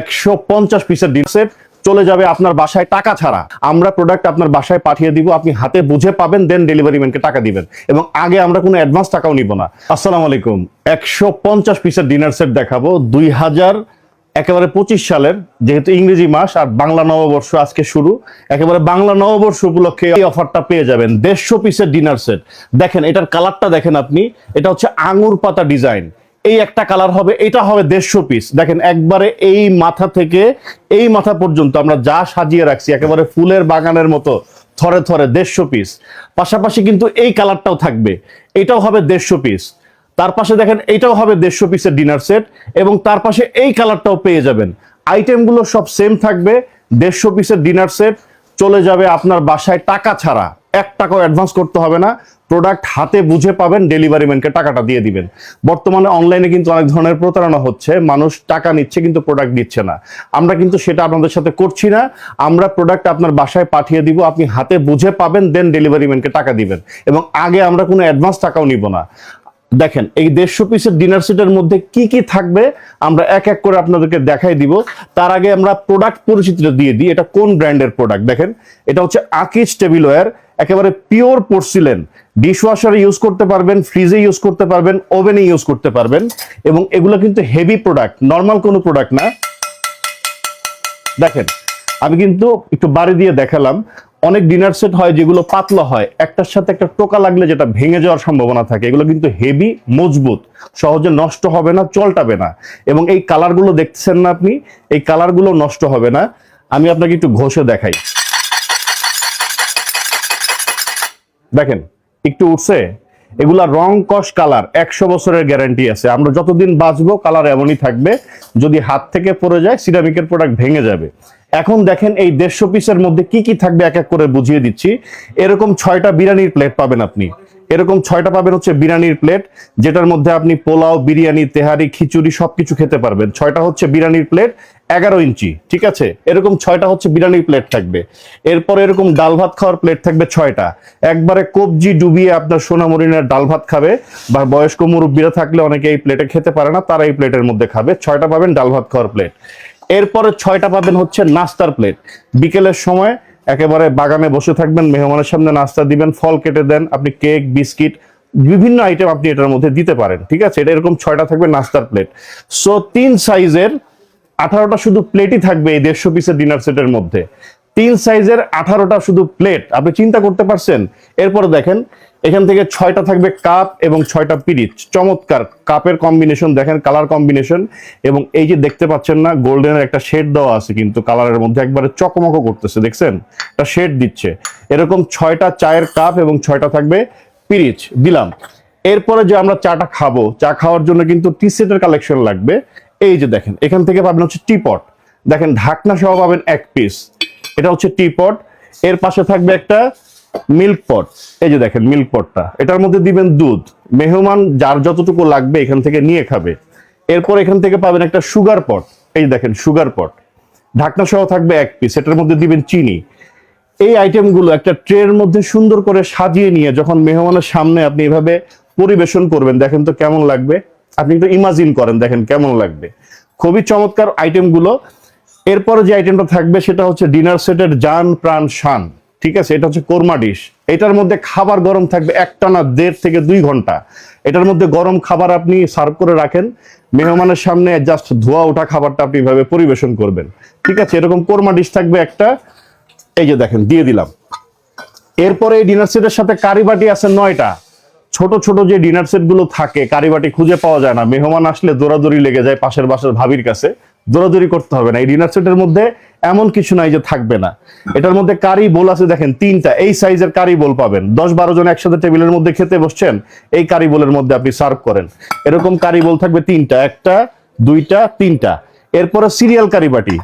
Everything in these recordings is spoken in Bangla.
একশো পঞ্চাশ পিসের ডিল সেট চলে যাবে আপনার বাসায় টাকা ছাড়া। আমরা প্রোডাক্ট আপনার বাসায় পাঠিয়ে দিব, আপনি হাতে বুঝে পাবেন দেন ডেলিভারি ম্যানকে টাকা দিবেন। এবং আগে আমরা কোনো অ্যাডভান্স টাকাও নিব না। আসসালামু আলাইকুম। একশো পঞ্চাশ পিসের ডিনার সেট দেখাবো। দুই হাজার একেবারে পঁচিশ সালের, যেহেতু ইংরেজি মাস, আর বাংলা নববর্ষ আজকে শুরু, একেবারে বাংলা নববর্ষ উপলক্ষে এই অফারটা পেয়ে যাবেন। দেড়শো পিসের ডিনার সেট দেখেন, এটার কালারটা দেখেন আপনি। এটা হচ্ছে আঙুর পাতা ডিজাইন এই একটা কালার হবে, এটা হবে দেড়শো পিস দেখেন, একবারে এই মাথা থেকে, এই মাথা পর্যন্ত আমরা যা সাজিয়ে রাখছি, একেবারে ফুলের বাগানের মতো, থরে থরে দেড়শো পিস পাশাপাশি কিন্তু এই কালারটাও থাকবে, এটাও হবে দেড়শো পিস তার পাশে দেখেন, এটাও হবে দেড়শো পিসের ডিনার সেট এবং তার পাশে এই কালারটাও পেয়ে যাবেন। আইটেমগুলো সব সেম থাকবে, দেড়শো পিসের ডিনার সেট চলে যাবে আপনার বাসায় টাকা ছাড়া। এক টাকাও অ্যাডভান্স করতে হবে না প্রোডাক্ট হাতে বুঝে পাবেন ডেলিভারি ম্যানকে টাকাটা দিয়ে দিবেন। বর্তমানে অনলাইনে কিন্তু অনেক ধরনের প্রতারণা হচ্ছে, মানুষ টাকা নিচ্ছে কিন্তু প্রোডাক্ট দিচ্ছে না। আমরা কিন্তু সেটা আপনাদের সাথে করছি না, আমরা প্রোডাক্ট আপনার বাসায় পাঠিয়ে দিব, আপনি হাতে বুঝে পাবেন দেন ডেলিভারি ম্যানকে টাকা দিবেন। এবং আগে আমরা কোনো অ্যাডভান্স টাকাও নিব না। দেখেন, এই দেড়শো পিসের ডিনার সেটের মধ্যে কি কি থাকবে, আমরা এক এক করে আপনাদেরকে দেখাই দিব। তার আগে আমরা প্রোডাক্ট পরিচিতিটা দিয়ে দিই, এটা কোন ব্র্যান্ডের প্রোডাক্ট দেখেন, এটা হচ্ছে আকিজ টেবিলওয়্যার একেবারে পিওর পোর্সিলেন ডিশওয়াশারে ইউজ করতে পারবেন, ফ্রিজে ইউজ করতে পারবেন, ওভেনে ইউজ করতে পারবেন এবং এগুলো কিন্তু হেভি প্রোডাক্ট নর্মাল কোনো প্রোডাক্ট না। দেখেন, আমি কিন্তু একটু বাড়ি দিয়ে দেখালাম। অনেক ডিনার সেট হয় যেগুলো পাতলা হয়, একটার সাথে একটা টোকা লাগলে যেটা ভেঙে যাওয়ার সম্ভাবনা থাকে, এগুলো কিন্তু হেভি মজবুত, সহজে নষ্ট হবে না, চলটাবে না। এবং এই কালারগুলো দেখতেছেন না আপনি, এই কালারগুলো নষ্ট হবে না। আমি আপনাকে একটু ঘষে দেখাই। দেখেন, একটু উঠছে, এগুলা রং কষ কালার, একশো বছরের গ্যারান্টি আছে। আমরা যতদিন বাঁচবো, কালার এমনই থাকবে, যদি হাত থেকে পড়ে যায় সিরামিকের প্রোডাক্ট ভেঙে যাবে। এখন দেখেন, এই দেড়শো পিসের মধ্যে কি কি থাকবে, এক এক করে বুঝিয়ে দিচ্ছি। এরকম ছয়টা বিরিয়ানির প্লেট পাবেন আপনি। এরকম ছয়টা পাবেন হচ্ছে বিরিয়ানির প্লেট, যেটার মধ্যে আপনি পোলাও, বিরিয়ানি, তেহারি, খিচুড়ি সবকিছু খেতে পারবেন। ছয়টা হচ্ছে বিরিয়ানির প্লেট, এগারো ইঞ্চি, ঠিক আছে? এরকম ছয়টা হচ্ছে বিরিয়ানির প্লেট থাকবে। এরপর এরকম ডাল ভাত খাওয়ার প্লেট থাকবে ছয়টা। একবারে কবজি ডুবিয়ে আপনার সোনামরিনের ডাল ভাত খাবে, বা বয়স্ক মুরব্বীরা থাকলে অনেকে এই প্লেটে খেতে পারে না, তারা এই প্লেটের মধ্যে খাবে। ছয়টা পাবেন ডাল ভাত খাওয়ার প্লেট। এরপরে ছয়টা পাবেন হচ্ছে নাস্তার প্লেট। বিকেলের সময় একেবারে বাগানে বসে থাকবেন, মেহমানের সামনে নাস্তা দিবেন, ফল কেটে দেন, আপনি কেক, বিস্কিট, বিভিন্ন আইটেম আপনি এটার মধ্যে দিতে পারেন, ঠিক আছে? এটা এরকম ছয়টা থাকবে নাস্তার প্লেট সো তিন সাইজের আঠারোটা শুধু প্লেটই থাকবে এই দেড়শো পিসের ডিনার সেটের মধ্যে। তিন সাইজের আঠারোটা শুধু প্লেট আপনি চিন্তা করতে পারছেন? এরপরে দেখেন, এখান থেকে ছয়টা থাকবে কাপ এবং ছয়টা পিরিচ। চমৎকার, কাপের কম্বিনেশন দেখেন কালার কম্বিনেশন এবং এই যে দেখতে পাচ্ছেন না গোল্ডেনের একটা শেড দেওয়া আছে কিন্তু কালারের মধ্যে একবারে চকমক করতেছে, দেখছেন? একটা শেড দিচ্ছে। এরকম ছয়টা চায়ের কাপ এবং ছয়টা থাকবে পিরিচ, দিলাম। এরপরে যে আমরা চাটা খাব, চা খাওয়ার জন্য কিন্তু টি সেটের কালেকশন লাগবে। এই যে দেখেন, এখান থেকে পাবেন হচ্ছে টি পট দেখেন, ঢাকনা সহ পাবেন এক পিস এটা হচ্ছে টি পট এর পাশে থাকবে একটা মিল্ক পট। এই যে দেখেন, মিল্ক পটটা। এটার মধ্যে দিবেন দুধ। মেহমান যার যতটুকু লাগবে এখান থেকে নিয়ে খাবে। এরপর এখান থেকে পাবেন একটা সুগার পট। এই দেখেন, সুগার পট। ঢাকনা সহ থাকবে এক পিস এটার মধ্যে দিবেন চিনি। এই আইটেমগুলো একটা ট্রের মধ্যে সুন্দর করে সাজিয়ে নিয়ে যখন মেহমানের সামনে আপনি এভাবে পরিবেশন করবেন, দেখেন তো কেমন লাগবে। আপনি একটু ইমাজিন করেন, দেখেন কেমন লাগবে। খুবই চমৎকার আইটেমগুলো এরপরে যে আইটেমটা থাকবে, সেটা হচ্ছে ডিনার সেটের জান প্রাণ শান। ঠিক আছে? এটা হচ্ছে কোরমা ডিশ। এটার মধ্যে খাবার গরম থাকবে একটানা দেড় থেকে দুই ঘণ্টা। এটার মধ্যে গরম খাবার আপনি সার্ভ করে রাখেন। মেহমানের সামনে জাস্ট ধোয়া ওঠা খাবারটা আপনি এভাবে পরিবেশন করবেন। ঠিক আছে? এরকম কোরমা ডিশ থাকবে একটা। এই যে দেখেন, দিয়ে দিলাম। এরপরে এই ডিনার সেটের সাথে কারিবাটি আছে নয়টা। ছোট ছোট যে ডিনার সেটগুলো থাকে কারিবাটি খুঁজে পাওয়া যায় না। মেহমান আসলে দৌড়াদৌড়ি লেগে যায় পাশের বাসার ভাবির কাছে। দৌড়াদৌড়ি করতে হবে না। এই ডিনার সেটের মধ্যে এমন কিছু নাই যে থাকবে না। এটার মধ্যে কারি বোল আছে, দেখেন তিনটা। এই সাইজের কারি বোল পাবেন। দশ বারো জন একসাথে টেবিলের মধ্যে খেতে বসছেন, এই কারি বোলের মধ্যে আপনি সার্ভ করেন। এরকম কারি বোল থাকবে তিনটা। একটা, দুইটা, তিনটা। এরপরে সিরিয়াল কারিবাটি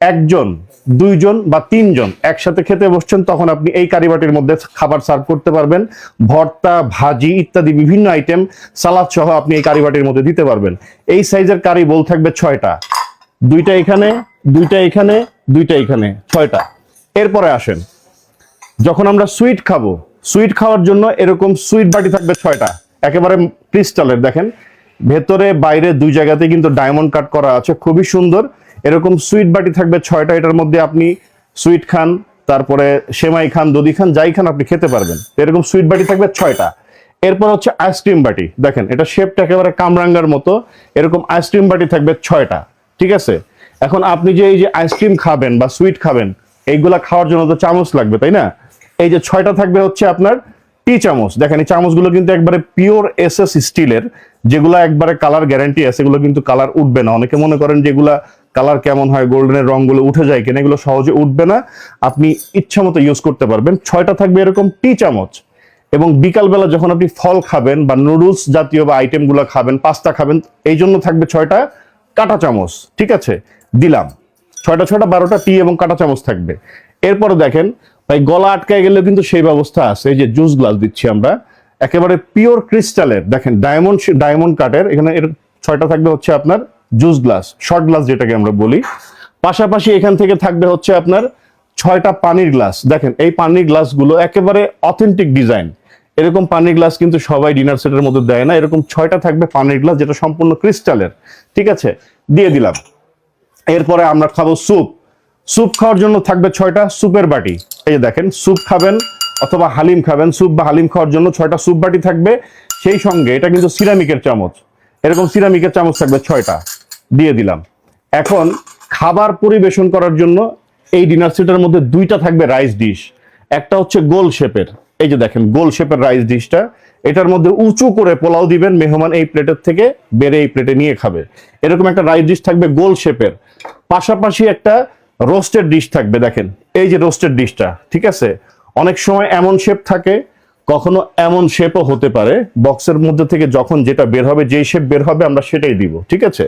একজন, দুইজন বা তিনজন একসাথে খেতে বসছেন, তখন আপনি এই কারিবাটির মধ্যে খাবার সার্ভ করতে পারবেন। ভর্তা, ভাজি ইত্যাদি বিভিন্ন আইটেম সালাদ সহ আপনি এই কারিবাটির মধ্যে দিতে পারবেন। এই সাইজের কারি বল থাকবে ছয়টা। দুইটা এখানে দুইটা এখানে দুইটা এখানে, ছয়টা। এরপরে আসেন। যখন আমরা সুইট খাব, সুইট খাওয়ার জন্য এরকম সুইট বাটি থাকবে ছয়টা। একেবারে ক্রিস্টালের, দেখেন। ভেতরে, বাইরে দুই জায়গাতে কিন্তু ডায়মন্ড কাট করা আছে, খুবই সুন্দর। এরকম সুইট বাটি থাকবে ছয়টা, এটার মধ্যে আপনি সুইট খান, তারপরে সেমাই খান, দধি খান, যাই খান, আপনি খেতে পারবেন। এরকম সুইট বাটি থাকবে ছয়টা। এরপর হচ্ছে আইসক্রিম বাটি, দেখেন, এটা শেপটা একেবারে কামরাঙ্গার মতো। এরকম আইসক্রিম বাটি থাকবে ছয়টা। ঠিক আছে? এখন আপনি যে এই যে আইসক্রিম খাবেন বা সুইট খাবেন, এইগুলা খাওয়ার জন্য তো চামচ লাগবে, তাই না? এই যে ছয়টা থাকবে হচ্ছে আপনার টি চামচ। দেখেন, এই চামচগুলো কিন্তু একবারে পিওর এস এস স্টিলের যেগুলো একবারে কালার গ্যারান্টি আছে, এগুলো কিন্তু কালার উঠবে না। অনেকে মনে করেন যেগুলা কালার কেমন হয় গোল্ডেনের রংগুলো উঠে যায় কিনা, এগুলো সহজে উঠবে না। আপনি ইচ্ছা মতো ইউজ করতে পারবেন। ছয়টা থাকবে এরকম টি চামচ। এবং বিকালবেলা যখন আপনি ফল খাবেন বা নুডলস জাতীয় বা আইটেমগুলো খাবেন পাস্তা খাবেন, এই জন্য থাকবে ছয়টা। কাঁটা চামচ, ঠিক আছে? দিলাম। ছয়টা ছয়টা, বারোটা টি এবং কাঁটা চামচ থাকবে। এরপরে দেখেন, ভাই, গলা আটকায় গেলে কিন্তু সেই ব্যবস্থা আছে। যে জুস গ্লাস দিচ্ছি আমরা। একেবারে পিওর ক্রিস্টালের, দেখেন ডায়মন্ড ডায়মন্ড কাটের এখানে এর ছয়টা থাকবে হচ্ছে আপনার জুস গ্লাস শর্ট গ্লাস যেটাকে আমরা বলি। পাশাপাশি এখান থেকে থাকবে হচ্ছে আপনার ছয়টা পানির গ্লাস। দেখেন, এই পানির গ্লাসগুলো একেবারে অথেন্টিক ডিজাইন এরকম পানির গ্লাস কিন্তু সবাই ডিনার সেটের মধ্যে দেয় না। এরকম ছয়টা থাকবে পানির গ্লাস যেটা সম্পূর্ণ ক্রিস্টালের। ঠিক আছে? দিয়ে দিলাম। এরপরে আমরা খাব স্যুপ। স্যুপ খাওয়ার জন্য থাকবে ছয়টা স্যুপের বাটি। এই যে দেখেন, স্যুপ খাবেন অথবা হালিম খাবেন। স্যুপ বা হালিম খাওয়ার জন্য ছয়টা স্যুপ বাটি থাকবে। সেই সঙ্গে এটা কিন্তু সিরামিকের চামচ। এরকম সিরামিকের চামচ থাকবে ছয়টা। দিয়ে দিলাম। এখন খাবার পরিবেশন করার জন্য এই ডিনার সেটের মধ্যে দুইটা থাকবে রাইস ডিশ একটা হচ্ছে গোল শেপের। এই যে দেখেন, গোল শেপের রাইস ডিশটা এটার মধ্যে উঁচু করে পোলাও দিবেন মেহমান এই প্লেটের থেকে, বেড়ে এই প্লেটে নিয়ে খাবে। এরকম একটা রাইস ডিশ থাকবে গোল শেপের। পাশাপাশি একটা রোস্টেড ডিশ থাকবে, দেখেন, এই যে রোস্টেড ডিশটা ঠিক আছে? অনেক সময় এমন শেপ থাকে, কখনো এমন শেপও হতে পারে বক্সের মধ্যে থেকে যখন যেটা বের হবে, যেই শেপ বের হবে, আমরা সেটাই দিব, ঠিক আছে?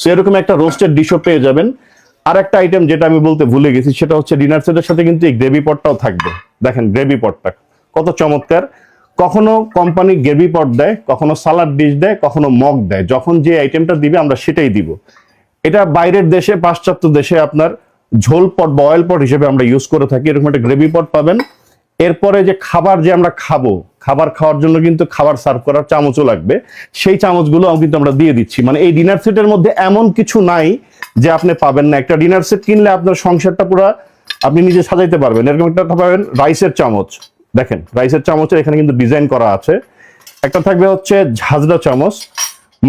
সো এরকম একটা রোস্টেড ডিশও পেয়ে যাবেন। আর একটা আইটেম যেটা আমি বলতে ভুলে গেছি, সেটা হচ্ছে ডিনার সেটের সাথে কিন্তু এই গ্রেভি পটটাও থাকবে। দেখেন গ্রেভি পটটা কত চমৎকার। কখনো কোম্পানি গ্রেভি পট দেয়, কখনো সালাড ডিশ দেয়, কখনো মগ দেয়। যখন যে আইটেমটা দিবে, আমরা সেটাই দিব। এটা বাইরের দেশে, পাশ্চাত্য দেশে আপনার ঝোল পট বা অয়েল পট হিসেবে আমরা ইউজ করে থাকি। এরকম একটা গ্রেভি পট পাবেন। এরপরে যে খাবার যে আমরা খাব, খাবার খাওয়ার জন্য কিন্তু খাবার সার্ভ করার চামচও লাগবে। সেই চামচগুলো কিন্তু আমরা দিয়ে দিচ্ছি। মানে এই ডিনার সেটের মধ্যে এমন কিছু নাই যে আপনি পাবেন না। একটা ডিনার সেট কিনলে আপনার সংসারটা পুরো আপনি নিজে সাজাইতে পারবেন। এরকম একটা পাবেন রাইসের চামচ। দেখেন রাইসের চামচের এখানে কিন্তু ডিজাইন করা আছে। একটা থাকবে হচ্ছে ঝাঁঝরা চামচ।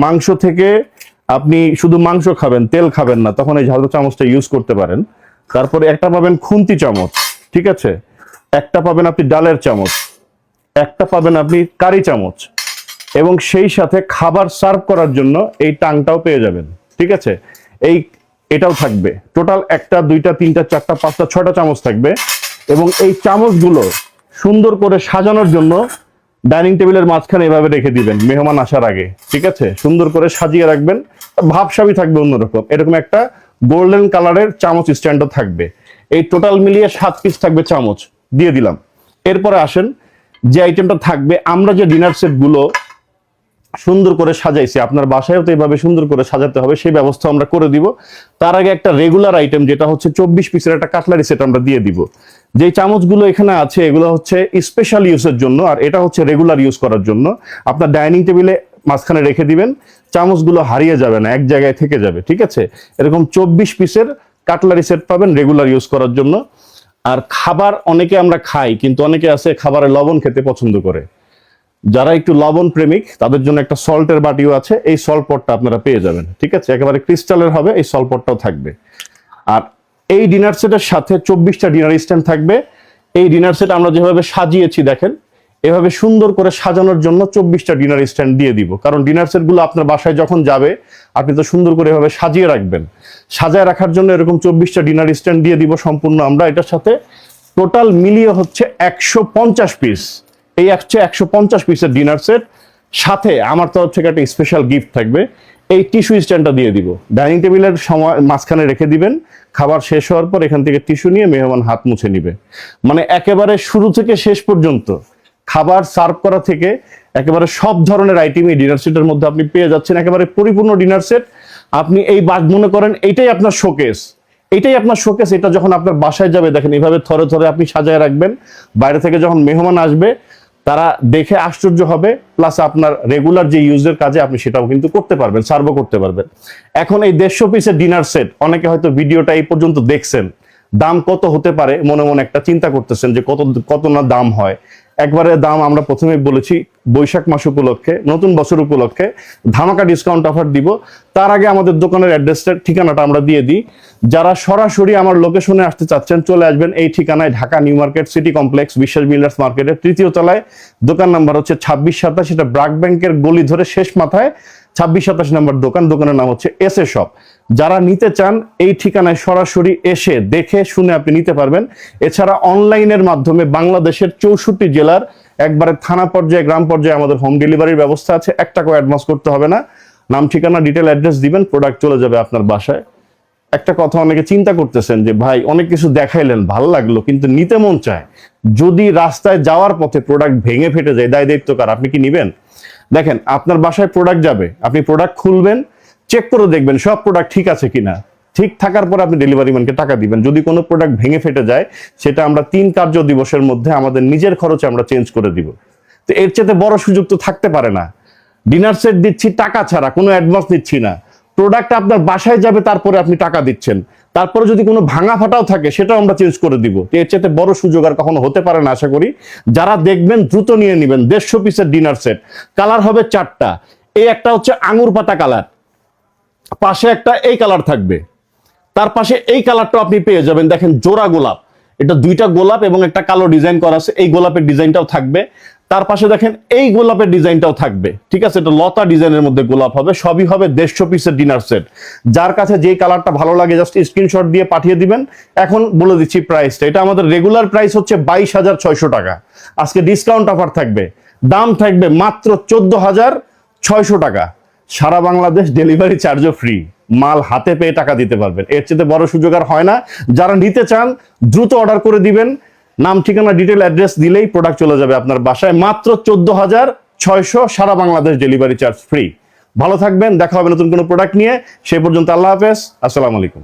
মাংস থেকে আপনি শুধু মাংস খাবেন, তেল খাবেন না, তখন এই ঝাঁঝরা চামচটা ইউজ করতে পারেন। তারপরে একটা পাবেন খুন্তি চামচ, ঠিক আছে? একটা পাবেন আপনি ডালের চামচ, একটা পাবেন আপনি কারি চামচ, এবং সেই সাথে খাবার সার্ভ করার জন্য এই টাংটাও পেয়ে যাবেন, ঠিক আছে? এই, এটাও থাকবে। টোটাল একটা, দুইটা, তিনটা, চারটা, পাঁচটা, ছয়টা চামচ থাকবে, এবং এই চামচগুলো সুন্দর করে সাজানোর জন্য ডাইনিং টেবিলের মাঝখানে এভাবে রেখে দিবেন, মেহমান আসার আগে, ঠিক আছে? সুন্দর করে সাজিয়ে রাখবেন, ভাবসাবি থাকবে অন্যরকম। এরকম একটা গোল্ডেন কালারের চামচ স্ট্যান্ডও থাকবে। এই টোটাল মিলিয়ে সাত পিস থাকবে চামচ, দিয়ে দিলাম। এরপরে আসেন, যে আইটেমটা থাকবে, আমরা যে ডিনার সেটগুলো সুন্দর করে সাজাইছি। আপনার বাসায়ও তো এইভাবে সুন্দর করে সাজাতে হবে, সেই ব্যবস্থা আমরা করে দিব। তার আগে একটা রেগুলার আইটেম যেটা হচ্ছে চব্বিশ পিসের একটা কাটলারি সেট আমরা দিয়ে দিব। যে চামচগুলো এখানে আছে, এগুলো হচ্ছে স্পেশাল ইউজের জন্য, আর এটা হচ্ছে রেগুলার ইউজ করার জন্য। আপনার ডাইনিং টেবিলে মাঝখানে রেখে দিবেন, চামচগুলো হারিয়ে যাবে না, এক জায়গায় থেকে যাবে, ঠিক আছে? এরকম চব্বিশ পিসের কাটলারি সেট পাবেন রেগুলার ইউজ করার জন্য। আর খাবার অনেকে আমরা খাই, কিন্তু অনেকে আছে খাবারে লবণ খেতে পছন্দ করে। যারা একটু লবণ প্রেমিক, তাদের জন্য একটা সল্টের বাটিও আছে। এই সল্ট পটটা আপনারা পেয়ে যাবেন, ঠিক আছে? একেবারে ক্রিস্টালের হবে, এই সল্ট পটটাও থাকবে। আর এই ডিনার সেটের সাথে চব্বিশটা ডিনার স্ট্যান্ড থাকবে। এই ডিনার সেট আমরা যেভাবে সাজিয়েছি, দেখেন, এভাবে সুন্দর করে সাজানোর জন্য চব্বিশটা ডিনার স্ট্যান্ড দিয়ে দিব। কারণ ডিনার সেটগুলো আপনার বাসায় যখন যাবে, আপনি তো সুন্দর করে এভাবে সাজিয়ে রাখবেন। সাজায় রাখার জন্য এরকম চব্বিশটা ডিনার স্ট্যান্ড দিয়ে দিব সম্পূর্ণ আমরা। এটার সাথে টোটাল মিলিয়ে হচ্ছে একশো পঞ্চাশ পিস। এই হচ্ছে একশো পঞ্চাশ পিসের ডিনার সেট সাথে আমার তরফ থেকে একটা স্পেশাল গিফট থাকবে। এই টিস্যু স্ট্যান্ডটা দিয়ে দিব। ডাইনিং টেবিলের সময় মাঝখানে রেখে দিবেন। খাবার শেষ হওয়ার পর এখান থেকে টিস্যু নিয়ে মেহমান হাত মুছে নিবে। মানে একেবারে শুরু থেকে শেষ পর্যন্ত খাবার সার্ভ করা থেকে একেবারে সব ধরনের আইটেম এই ডিনার সেটের মধ্যে আপনি পেয়ে যাচ্ছেন। একেবারে পরিপূর্ণ ডিনার সেট আপনি এই বাগ মনে করেন এটাই আপনার শোকেস এটাই আপনার শোকেস এটা যখন আপনার বাসায় যাবে, দেখেন এইভাবে থরে থরে আপনি সাজায় রাখবেন। বাইরে থেকে যখন মেহমান আসবে তারা দেখে আশ্চর্য হবে প্লাস আপনার রেগুলার যে ইউজের কাজে আপনি সেটাও কিন্তু করতে পারবেন সার্ভও করতে পারবেন। এখন এই দেড়শো পিসের ডিনার সেট অনেকে হয়তো ভিডিওটা এই পর্যন্ত দেখছেন। দাম কত হতে পারে? মনে মনে একটা চিন্তা করতেছেন যে কত কত না দাম হয়। একবারে দাম আমরা প্রথমে বলেছি বৈশাখ মাস উপলক্ষে, নতুন বছর উপলক্ষে ধামাকা ডিসকাউন্ট অফার দিব। তার আগে আমাদের দোকানের অ্যাড্রেসটা ঠিকানাটা আমরা দিয়ে দিই। যারা সরাসরি আমার লোকেশনে আসতে চাচ্ছেন, চলে আসবেন এই ঠিকানায়, Dhaka new market city complex, Biswas builders মার্কেটের তৃতীয় তলায়। দোকান নাম্বার হচ্ছে ছাব্বিশ সাতাশ, এটা ব্রাক ব্যাংকের গলি ধরে শেষ মাথায়। ছাব্বিশ সাতাশ নম্বর দোকান, দোকানের নাম হচ্ছে এস এ শপ যারা নিতে চান, এই ঠিকানায় সরাসরি এসে দেখে শুনে আপনি নিতে পারবেন। এছাড়া অনলাইনের মাধ্যমে বাংলাদেশের চৌষট্টি জেলার একবারে থানা পর্যায়ে, গ্রাম পর্যায়ে আমাদের হোম ডেলিভারির ব্যবস্থা আছে। এক টাকাও অ্যাডভান্স করতে হবে না। নাম, ঠিকানা ডিটেল অ্যাড্রেস দিবেন প্রোডাক্ট চলে যাবে আপনার বাসায়। একটা কথা অনেকে চিন্তা করতেছেন যে, ভাই, অনেক কিছু দেখাইলেন, ভালো লাগল, কিন্তু নিতে মন চায়। যদি রাস্তায় যাওয়ার পথে প্রোডাক্ট ভেঙে ফেটে যায়, দায় দায়িত্ব কার? আপনি কি নিবেন? দেখেন, আপনার বাসায় প্রোডাক্ট যাবে, আপনি প্রোডাক্ট খুলবেন চেক করে দেখবেন সব প্রোডাক্ট ঠিক আছে কিনা। ঠিক থাকার পর আপনি ডেলিভারি ম্যানকে টাকা দিবেন। যদি কোনো প্রোডাক্ট ভেঙে ফেটে যায়, সেটা আমরা তিন কার্য দিবসের মধ্যে আমাদের নিজের খরচে আমরা চেঞ্জ করে দিব। তো এর চেয়ে বড় সুযোগ তো থাকতে পারে না। ডিনার সেট দিচ্ছি, টাকা ছাড়া, কোনো অ্যাডভান্স দিচ্ছি না। প্রোডাক্ট আপনার বাসায় যাবে, তারপরে আপনি টাকা দিচ্ছেন। তারপরে যদি কোনো ভাঙা ফাটাও থাকে, সেটাও আমরা চেঞ্জ করে দিব। এর চেয়ে বড় সুযোগ আর কখনো হতে পারে না, আশা করি। যারা দেখবেন, দ্রুত নিয়ে নেবেন। দেড়শো পিসের ডিনার সেট কালার হবে চারটা। এই একটা হচ্ছে আঙুর পাতা কালার পাশে একটা এই কালার থাকবে। তার পাশে এই কালারটা আপনি পেয়ে যাবেন। দেখেন জোড়া গোলাপ। এটা দুইটা গোলাপ এবং একটা কালো ডিজাইন করা আছে। এই গোলাপের ডিজাইনটাও থাকবে। তার পাশে দেখেন এই গোলাপের ডিজাইনটাও থাকবে। ঠিক আছে? এটা লতা ডিজাইনের মধ্যে গোলাপ হবে। সবই হবে দেড়শো পিসের ডিনার সেট। যার কাছে যেই কালারটা ভালো লাগে, জাস্ট স্ক্রিনশট দিয়ে পাঠিয়ে দিবেন। এখন বলে দিচ্ছি প্রাইসটা। এটা আমাদের রেগুলার প্রাইস হচ্ছে বাইশ হাজার ছয়শো টাকা। আজকে ডিসকাউন্ট অফার থাকবে। দাম থাকবে মাত্র চোদ্দ হাজার ছয়শো টাকা। সারা বাংলাদেশ ডেলিভারি চার্জও ফ্রি মাল হাতে পেয়ে টাকা দিতে পারবেন। এর চেয়ে বড় সুযোগ আর হয় না। যারা নিতে চান, দ্রুত অর্ডার করে দিবেন। নাম, ঠিকানা ডিটেল অ্যাড্রেস দিলেই প্রোডাক্ট চলে যাবে আপনার বাসায়। মাত্র চোদ্দ হাজার ছয়শো সারা বাংলাদেশ ডেলিভারি চার্জ ফ্রি ভালো থাকবেন, দেখা হবে নতুন কোনো প্রোডাক্ট নিয়ে। সেই পর্যন্ত আল্লাহ হাফেজ। আসসালামু আলাইকুম।